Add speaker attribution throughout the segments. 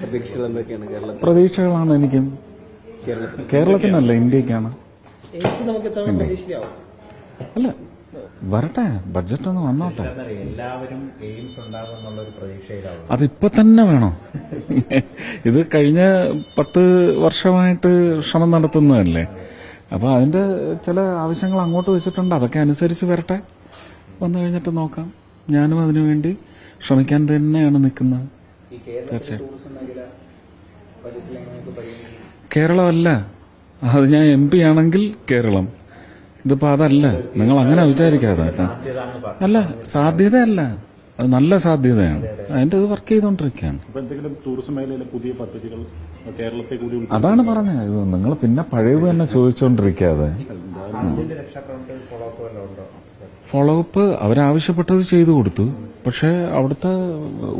Speaker 1: പ്രതീക്ഷകൾ എന്തൊക്കെയാണ് കേരളത്തിൽ?
Speaker 2: പ്രതീക്ഷകളാണ് എനിക്കും. കേരളത്തിനല്ല ഇന്ത്യക്കാണ്. അല്ല വരട്ടെ ബഡ്ജറ്റ് ഒന്ന് വന്നോട്ടെ
Speaker 3: എല്ലാവരും എയിംസ്
Speaker 2: അതിപ്പോ തന്നെ വേണോ. ഇത് കഴിഞ്ഞ പത്ത് വർഷമായിട്ട് ശ്രമം നടത്തുന്നതല്ലേ? അപ്പൊ അതിന്റെ ചില ആവശ്യങ്ങൾ അങ്ങോട്ട് വെച്ചിട്ടുണ്ട്. അതൊക്കെ അനുസരിച്ച് വരട്ടെ. വന്നു കഴിഞ്ഞിട്ട് നോക്കാം. ഞാനും അതിനുവേണ്ടി ശ്രമിക്കാൻ തന്നെയാണ് നിൽക്കുന്നത്. കേരളമല്ല. അത് ഞാൻ എം പി ആണെങ്കിൽ കേരളം. ഇതിപ്പോ അതല്ല. നിങ്ങൾ അങ്ങനെ വിചാരിക്കാതെ. അല്ല സാധ്യതയല്ല. അത് നല്ല സാധ്യതയാണ്. അതിന്റെ ഇത് വർക്ക് ചെയ്തുകൊണ്ടിരിക്കുകയാണ്
Speaker 4: കൂടി
Speaker 2: അതാണ് പറഞ്ഞത്. നിങ്ങൾ പിന്നെ പഴയത് തന്നെ ചോദിച്ചുകൊണ്ടിരിക്കാതെ
Speaker 3: രക്ഷാപ്രവർത്തനം ഫോളോ അപ്പ് വല്ലതും
Speaker 2: ഫോളോ അപ്പ് അവരാവശ്യപ്പെട്ടത് ചെയ്തു കൊടുത്തു. പക്ഷെ അവിടുത്തെ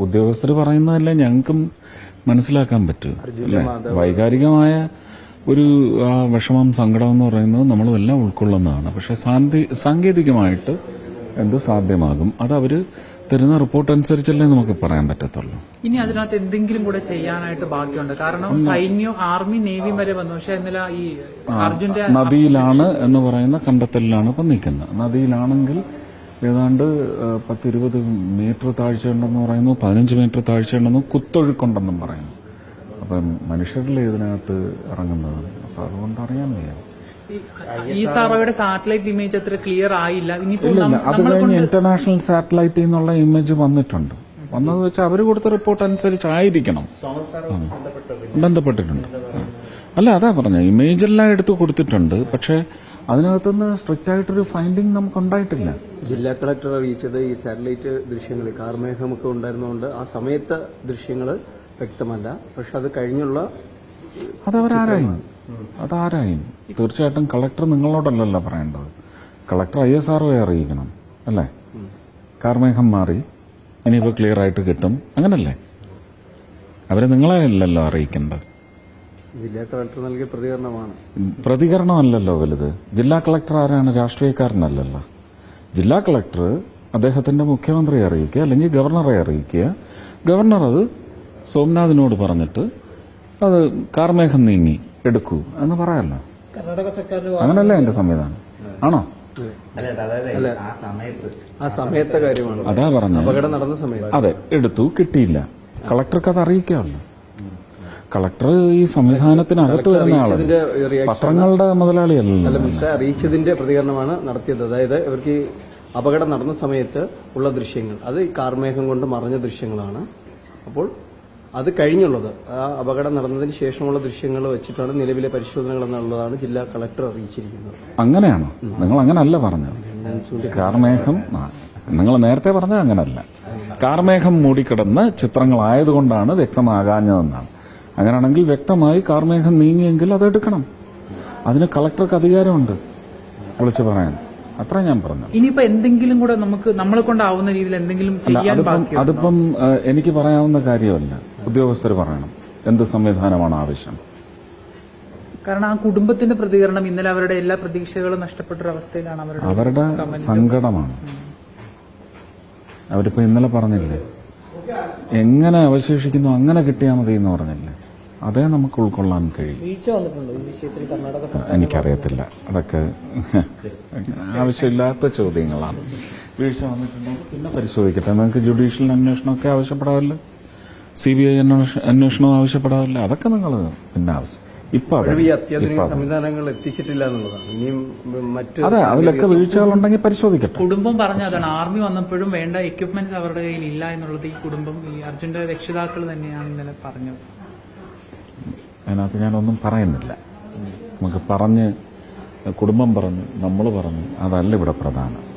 Speaker 2: ഉദ്യോഗസ്ഥർ പറയുന്നതല്ല ഞങ്ങൾക്കും മനസ്സിലാക്കാൻ പറ്റും. അല്ലേ? വൈകാരികമായ ഒരു ആ വിഷമം സങ്കടം എന്ന് പറയുന്നത് നമ്മളും എല്ലാം ഉൾക്കൊള്ളുന്നതാണ്. പക്ഷെ സാങ്കേതികമായിട്ട് എന്ത് സാധ്യമാകും? അത് അവർ തരുന്ന റിപ്പോർട്ട് അനുസരിച്ചല്ലേ നമുക്ക് പറയാൻ പറ്റത്തുള്ളൂ.
Speaker 5: ഇനി അതിനകത്ത് എന്തെങ്കിലും കൂടെ ചെയ്യാനായിട്ട് ബാക്കിയുണ്ട് കാരണം സൈന്യം ആർമി നേവി വരെ വന്നു. പക്ഷെ ഇന്നലെ ഈ അർജുന്റെ
Speaker 2: നദിയിലാണ് എന്ന് പറയുന്ന കണ്ടെത്തലിലാണ് ഇപ്പം നിൽക്കുന്നത്. നദിയിലാണെങ്കിൽ ഏതാണ്ട് പത്തിരുപത് മീറ്റർ താഴ്ചയുണ്ടെന്ന് പറയുന്നു പതിനഞ്ച് മീറ്റർ താഴ്ചയുണ്ടെന്നും കുത്തൊഴുക്കുണ്ടെന്നും പറയുന്നു. അപ്പം മനുഷ്യരിലെ ഇതിനകത്ത് ഇറങ്ങുന്നത്? അപ്പം അതുകൊണ്ട് അറിയാൻ വയ്യ.
Speaker 5: ഈ സാറോയുടെ സാറ്റലൈറ്റ് ഇമേജ് അത്ര ക്ലിയർ ആയില്ല.
Speaker 2: അത്
Speaker 5: നമ്മൾ
Speaker 2: കഴിഞ്ഞ് ഇന്റർനാഷണൽ സാറ്റലൈറ്റ് നിന്നുള്ള ഇമേജ് വന്നിട്ടുണ്ട്. വന്നത് വെച്ചാൽ അവർ കൊടുത്ത റിപ്പോർട്ട് അനുസരിച്ചായിരിക്കണം. ബന്ധപ്പെട്ടിട്ടുണ്ട്. അല്ല അതാ പറഞ്ഞ. ഇമേജ് എല്ലാം എടുത്ത് കൊടുത്തിട്ടുണ്ട്. പക്ഷെ അതിനകത്തുനിന്ന് സ്ട്രിക്റ്റ് ആയിട്ടൊരു ഫൈൻഡിങ് നമുക്ക് ഉണ്ടായിട്ടില്ല
Speaker 1: ജില്ലാ കളക്ടർ അറിയിച്ചത് ഈ സാറ്റലൈറ്റ് ദൃശ്യങ്ങൾ കാർമേഘമൊക്കെ ഉണ്ടായിരുന്നതുകൊണ്ട് ആ സമയത്തെ ദൃശ്യങ്ങൾ വ്യക്തമല്ല. പക്ഷെ അത് കഴിഞ്ഞുള്ള
Speaker 2: അതവരാരായും? അതാരായും? തീർച്ചയായിട്ടും കളക്ടർ നിങ്ങളോടല്ലല്ലോ പറയേണ്ടത്. കളക്ടർ ഐ എസ് ആർ അറിയിക്കണം അല്ലേ? കാർമേഘം മാറി ഇനിയിപ്പോ ക്ലിയർ ആയിട്ട് കിട്ടും. അങ്ങനല്ലേ? അവരെ നിങ്ങളെ അല്ലല്ലോ അറിയിക്കേണ്ടത്.
Speaker 1: ജില്ലാ കളക്ടർ നൽകിയ പ്രതികരണമാണ്.
Speaker 2: പ്രതികരണമല്ലല്ലോ വലുത്. ജില്ലാ കളക്ടർ ആരാണ്? രാഷ്ട്രീയക്കാരനല്ലല്ലോ. ജില്ലാ കളക്ടർ അദ്ദേഹത്തിന്റെ മുഖ്യമന്ത്രിയെ അറിയിക്കുക അല്ലെങ്കിൽ ഗവർണറെ അറിയിക്കുക. ഗവർണർ അത് സോംനാഥിനോട് പറഞ്ഞിട്ട് അത് കാർമേഘം നീങ്ങി എടുക്കൂ എന്ന് പറയാമല്ലോ
Speaker 1: കർണാടക സർക്കാരിന്
Speaker 2: അങ്ങനല്ലേ എന്റെ സംവിധാനം? ആണോ?
Speaker 3: അല്ല അതായത് ആ സമയത്ത്.
Speaker 1: ആ സമയത്തെ കാര്യമാണ്.
Speaker 2: അതാ പറഞ്ഞു
Speaker 1: അപകടം നടന്ന സമയത്ത്.
Speaker 2: അതെ എടുത്തു കിട്ടിയില്ല. കളക്ടർക്ക് അത് അറിയിക്കാമല്ലോ. കളക്ടർ ഈ സംവിധാനത്തിനകത്ത് വരുന്ന ആളാണ് പത്രങ്ങളുടെ മുതലാളിയല്ലല്ലോ.
Speaker 1: അല്ല മിസ്റ്റർ അറിയിച്ചതിന്റെ പ്രതികരണമാണ് നടത്തിയത്. അതായത് ഇവർക്ക് ഈ അപകടം നടന്ന സമയത്ത് ഉള്ള ദൃശ്യങ്ങൾ. അത് ഈ കാർമേഘം കൊണ്ട് മറഞ്ഞ ദൃശ്യങ്ങളാണ്. അപ്പോൾ അത് കഴിഞ്ഞുള്ളത്. ആ അപകടം നടന്നതിന് ശേഷമുള്ള ദൃശ്യങ്ങൾ വെച്ചിട്ടാണ് നിലവിലെ പരിശോധനകൾ എന്നുള്ളതാണ് ജില്ലാ കളക്ടർ അറിയിച്ചിരിക്കുന്നത്.
Speaker 2: അങ്ങനെയാണോ? നിങ്ങൾ അങ്ങനല്ല പറഞ്ഞത്. കാർമേഘം നിങ്ങൾ നേരത്തെ പറഞ്ഞത് അങ്ങനല്ല. കാർമേഘം മൂടിക്കിടന്ന് ചിത്രങ്ങളായതുകൊണ്ടാണ് വ്യക്തമാകാഞ്ഞതെന്നാണ്. അങ്ങനെയാണെങ്കിൽ വ്യക്തമായി കാർമേഘം നീങ്ങിയെങ്കിൽ അത് എടുക്കണം അതിന് കളക്ടർക്ക് അധികാരമുണ്ട് വിളിച്ചു പറയാൻ. അത്ര ഞാൻ പറഞ്ഞു.
Speaker 5: ഇനിയിപ്പോ എന്തെങ്കിലും കൂടെ നമുക്ക് നമ്മളെ കൊണ്ടാവുന്ന രീതിയിൽ എന്തെങ്കിലും ചെയ്യാൻ
Speaker 2: അതിപ്പം എനിക്ക് പറയാവുന്ന കാര്യമല്ല. ഉദ്യോഗസ്ഥർ പറയണം. എന്ത് സംവിധാനമാണ് ആവശ്യം?
Speaker 5: കാരണം ആ കുടുംബത്തിന്റെ പ്രതികരണം ഇന്നലെ അവരുടെ എല്ലാ പ്രതീക്ഷകളും നഷ്ടപ്പെട്ടൊരവസ്ഥയിലാണ് അവരുടെ
Speaker 2: അവരുടെ സങ്കടമാണ്. അവരിപ്പോ ഇന്നലെ പറഞ്ഞില്ലേ? എങ്ങനെ അവശേഷിക്കുന്നു അങ്ങനെ കിട്ടിയാൽ മതി എന്ന് പറഞ്ഞില്ലേ? അതേ നമുക്ക് ഉൾക്കൊള്ളാൻ കഴിയും.
Speaker 1: വീഴ്ച ഈ വിഷയത്തിൽ കർണാടക
Speaker 2: എനിക്കറിയത്തില്ല. അതൊക്കെ ആവശ്യമില്ലാത്ത ചോദ്യങ്ങളാണ്. വീഴ്ച വന്നിട്ടുണ്ടെങ്കിൽ പിന്നെ പരിശോധിക്കട്ടെ. നിങ്ങൾക്ക് ജുഡീഷ്യൽ അന്വേഷണമൊക്കെ ആവശ്യപ്പെടാമല്ലോ സി ബി ഐ അന്വേഷണം ആവശ്യപ്പെടാറില്ല. അതൊക്കെ നിങ്ങൾ പിന്നെ ആവശ്യം ഇപ്പൊ
Speaker 1: അത്യാധുനിക. സംവിധാനങ്ങൾ എത്തിച്ചിട്ടില്ല എന്നുള്ളതാണ്. ഇനിയും മറ്റ്
Speaker 2: അതെ അതിലൊക്കെ വീഴ്ചകളുണ്ടെങ്കിൽ പരിശോധിക്കട്ടെ.
Speaker 5: കുടുംബം പറഞ്ഞ അതാണ്. ആർമി വന്നപ്പോഴും വേണ്ട എക്യുപ്മെന്റ്സ് അവരുടെ കയ്യിൽ ഇല്ല എന്നുള്ളത് ഈ കുടുംബം ഈ അർജുന്റെ രക്ഷിതാക്കൾ തന്നെയാണ് ഇന്നലെ പറഞ്ഞത്.
Speaker 2: അതിനകത്ത് ഞാനൊന്നും പറയുന്നില്ല. നമുക്ക് പറഞ്ഞ് കുടുംബം പറഞ്ഞു നമ്മൾ പറഞ്ഞു അതല്ല ഇവിടെ പ്രധാനം.